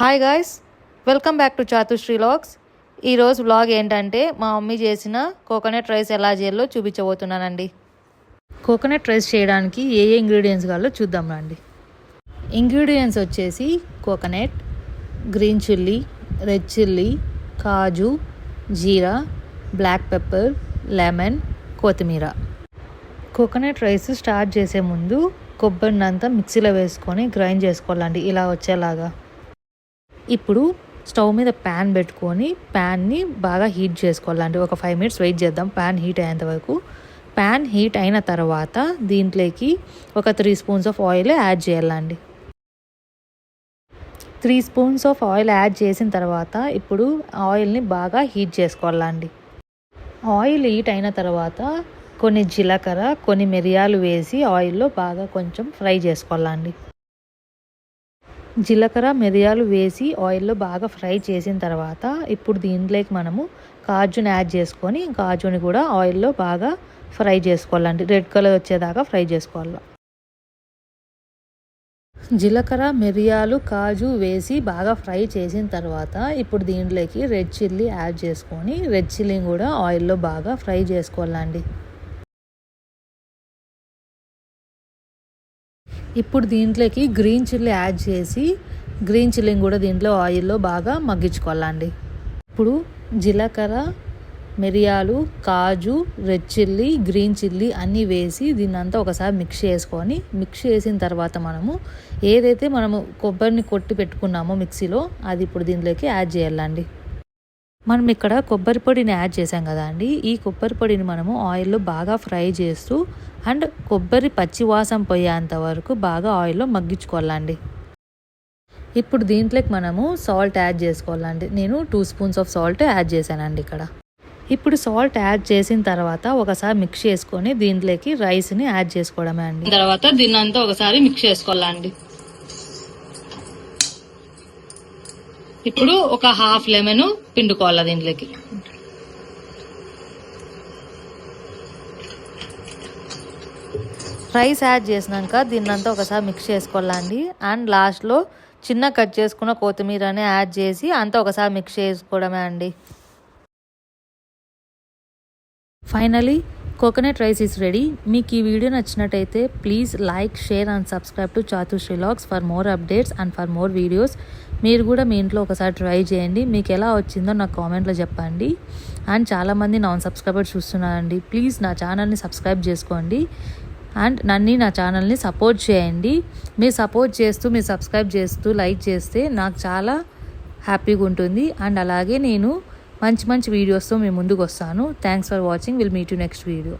Hi guys welcome back to Chathusri logs ఈరోజు vlog ఏంటంటే మా మమ్మీ చేసిన కోకోనట్ రైస్ ఎలా చేయాలో చూపించబోతున్నానండి. కోకోనట్ రైస్ చేయడానికి ఏ ఏ ఇంగ్రీడియంట్స్ కావాలో చూద్దాం రండి. ఇంగ్రీడియంట్స్ వచ్చేసి coconut green chilli red chilli కాజు జీరా బ్లాక్ పెప్పర్ లెమన్ కొత్తిమీర. కోకోనట్ రైస్ స్టార్ట్ చేసే ముందు కొబ్బరినంతా మిక్సీలో వేసుకొని గ్రైండ్ చేసుకోవాలండి. ఇలా వచ్చేలాగా. ఇప్పుడు స్టవ్ మీద ప్యాన్ పెట్టుకొని ప్యాన్ని బాగా హీట్ చేసుకోవాలండి ఒక ఫైవ్ మినిట్స్ వెయిట్ చేద్దాం. ప్యాన్ హీట్ అయ్యేంత వరకు. ప్యాన్ హీట్ అయిన తర్వాత దీంట్లోకి ఒక three spoons of oil add చేయాలండి. Three spoons of oil add చేసిన తర్వాత ఇప్పుడు ఆయిల్ని బాగా హీట్ చేసుకోవాలండి. ఆయిల్ హీట్ అయిన తర్వాత కొన్ని జీలకర్ర కొన్ని మిరియాలు వేసి ఆయిల్లో బాగా కొంచెం ఫ్రై చేసుకోవాలండి. జీలకర్ర మిరియాలు వేసి ఆయిల్లో బాగా ఫ్రై చేసిన తర్వాత ఇప్పుడు దీంట్లోకి మనము కాజుని యాడ్ చేసుకొని కాజుని కూడా ఆయిల్లో బాగా ఫ్రై చేసుకోవాలండి. రెడ్ కలర్ వచ్చేదాకా ఫ్రై చేసుకోవాలి. జీలకర్ర మిరియాలు కాజు వేసి బాగా ఫ్రై చేసిన తర్వాత ఇప్పుడు దీంట్లోకి రెడ్ చిల్లీ యాడ్ చేసుకొని రెడ్ చిల్లీని కూడా ఆయిల్లో బాగా ఫ్రై చేసుకోవాలండి. ఇప్పుడు దీంట్లోకి గ్రీన్ చిల్లీ యాడ్ చేసి గ్రీన్ చిల్లీని కూడా దీంట్లో ఆయిల్లో బాగా మగ్గించుకోవాలండి. ఇప్పుడు జీలకర్ర మిరియాలు కాజు రెడ్ చిల్లీ గ్రీన్ చిల్లీ అన్నీ వేసి దీన్ని అంతా ఒకసారి మిక్స్ చేసుకొని మిక్స్ చేసిన తర్వాత మనము ఏదైతే మనము కొబ్బరిని కొట్టి పెట్టుకున్నామో మిక్సీలో అది ఇప్పుడు దీంట్లోకి యాడ్ చేయాలండి. మనం ఇక్కడ కొబ్బరి పొడిని యాడ్ చేసాం కదా అండి. ఈ కొబ్బరి పొడిని మనము ఆయిల్లో బాగా ఫ్రై చేస్తూ అండ్ కొబ్బరి పచ్చి వాసన పోయేంత వరకు బాగా ఆయిల్లో మగ్గించుకోవాలండి. ఇప్పుడు దీంట్లోకి మనము సాల్ట్ యాడ్ చేసుకోవాలండి. నేను two spoons of salt add చేశానండి ఇక్కడ. ఇప్పుడు సాల్ట్ యాడ్ చేసిన తర్వాత ఒకసారి మిక్స్ చేసుకొని దీంట్లోకి రైస్ని యాడ్ చేసుకోవడమే అండి. తర్వాత దీన్నంతా ఒకసారి మిక్స్ చేసుకోవాలండి. ఇప్పుడు ఒక హాఫ్ లెమన్ పిండుకోవాలి దీంట్లోకి? రైస్ యాడ్ చేసినాక దీన్నంతా ఒకసారి మిక్స్ చేసుకోవాలండి. అండ్ లాస్ట్లో చిన్న కట్ చేసుకున్న కొత్తిమీరని యాడ్ చేసి అంతా ఒకసారి మిక్స్ చేసుకోవడమే అండి. Finally coconut rice is ready. మీకు ఈ వీడియో నచ్చినట్టయితే please like share and subscribe to Chathu logs for more updates and for more videos. మీరు కూడా మీ ఇంట్లో ఒకసారి ట్రై చేయండి. మీకు ఎలా వచ్చిందో నాకు కామెంట్లో చెప్పండి. అండ్ చాలామంది నాన్ సబ్స్క్రైబర్స్ చూస్తున్నారండి. ప్లీజ్ నా ఛానల్ని సబ్స్క్రైబ్ చేసుకోండి. అండ్ నన్ను నా ఛానల్ని సపోర్ట్ చేయండి. మీరు సపోర్ట్ చేస్తూ మీరు సబ్స్క్రైబ్ చేస్తూ లైక్ చేస్తే నాకు చాలా హ్యాపీగా ఉంటుంది. అండ్ అలాగే నేను మంచి మంచి వీడియోస్తో మేము ముందుకు వస్తాను. Thanks for watching will meet you next video